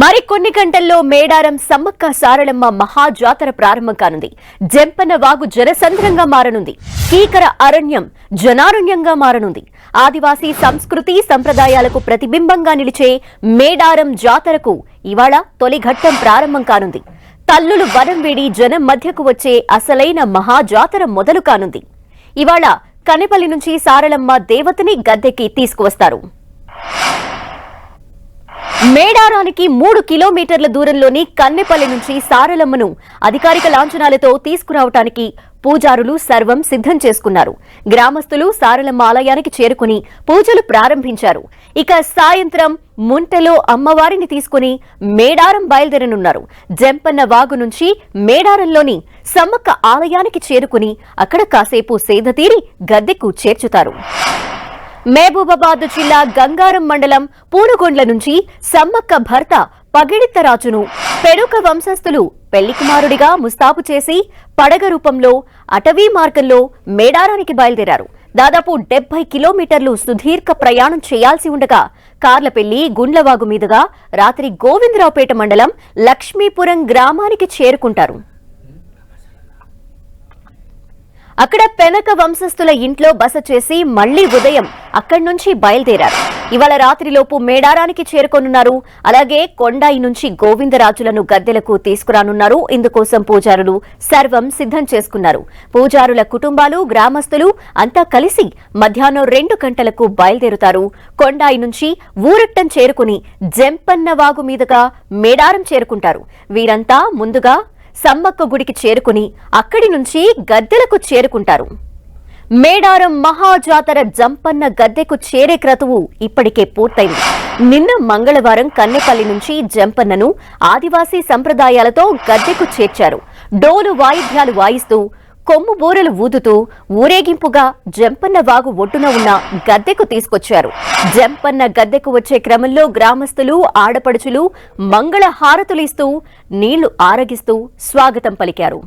మరికొన్ని గంటల్లో మేడారం సమ్మక్క సారళమ్మ మహాజాతర ప్రారంభం కానుంది. జంపన్న వాగు జనసంద్రంగా మారనుంది. కీకర అరణ్యం జనారణ్యంగా మారనుంది. ఆదివాసీ సంస్కృతి సంప్రదాయాలకు ప్రతిబింబంగా నిలిచే మేడారం జాతరకు ఇవాళ తొలి ఘట్టం ప్రారంభం కానుంది. తల్లులు వనం వీడి జనం మధ్యకు వచ్చే అసలైన మహాజాతర మొదలు కానుంది. ఇవాళ కనెపల్లి నుంచి సారళమ్మ దేవతని గద్దెకి తీసుకువస్తారు. మేడారానికి మూడు కిలోమీటర్ల దూరంలోని కన్నెపల్లి నుంచి సారలమ్మను అధికారిక లాంఛనాలతో తీసుకురావటానికి పూజారులు సర్వం సిద్ధం చేసుకున్నారు. గ్రామస్తులు సారలమ్మ ఆలయానికి చేరుకుని పూజలు ప్రారంభించారు. ఇక సాయంత్రం ముంటెలో అమ్మవారిని తీసుకుని మేడారం బయలుదేరనున్నారు. జంపన్న వాగు నుంచి మేడారంలోని సమ్మక్క ఆలయానికి చేరుకుని అక్కడ కాసేపు సేదతీరి గద్దెకు చేర్చుతారు. మహబూబాబాద్ జిల్లా గంగారం మండలం పూనుగొండ్ల నుంచి సమ్మక్క భర్త పగిడిత్తరాజును పెరుక వంశస్థులు పెళ్ళి కుమారుడిగా ముస్తాబు చేసి పడగ రూపంలో అటవీ మార్గంలో మేడారానికి బయలుదేరారు. దాదాపు డెబ్బై కిలోమీటర్లు సుదీర్ఘ ప్రయాణం చేయాల్సి ఉండగా కార్లపెల్లి గుండ్లవాగు మీదుగా రాత్రి గోవిందరావుపేట మండలం లక్ష్మీపురం గ్రామానికి చేరుకుంటారు. అక్కడ పెనక వంశస్థుల ఇంట్లో బస చేసి మళ్ళీ ఉదయం అక్కడి నుంచి బయలుదేరారు. ఇవాళ రాత్రిలోపు మేడారానికి చేరుకోనున్నారు. అలాగే కొండాయి నుంచి గోవిందరాజులను గద్దెలకు తీసుకురానున్నారు. ఇందుకోసం పూజారులు సర్వం సిద్ధం చేసుకున్నారు. పూజారుల కుటుంబాలు గ్రామస్తులు అంతా కలిసి మధ్యాహ్నం రెండు గంటలకు బయలుదేరుతారు. కొండాయి నుంచి ఊరట్టం చేరుకుని జంపన్న వాగు మీదుగా మేడారం చేరుకుంటారు. వీరంతా ముందుగా సమ్మక్క గుడికి చేరుకుని అక్కడి నుంచి గద్దెలకు చేరుకుంటారు. మేడారం మహాజాతర జంపన్న గద్దెకు చేరే క్రతువు ఇప్పటికే పూర్తయింది. నిన్న మంగళవారం కన్నెపల్లి నుంచి జంపన్నను ఆదివాసీ సంప్రదాయాలతో గద్దెకు చేర్చారు. డోలు వాయిద్యాలు వాయిస్తూ కొమ్ము బూరలు ఊదుతూ ఊరేగింపుగా జంపన్న వాగు ఒడ్డున ఉన్న గద్దెకు తీసుకొచ్చారు. జంపన్న గద్దెకు వచ్చే క్రమంలో గ్రామస్తులు ఆడపడుచులు మంగళ హారతులిస్తూ నీళ్ళు ఆరగిస్తూ స్వాగతం పలికారు.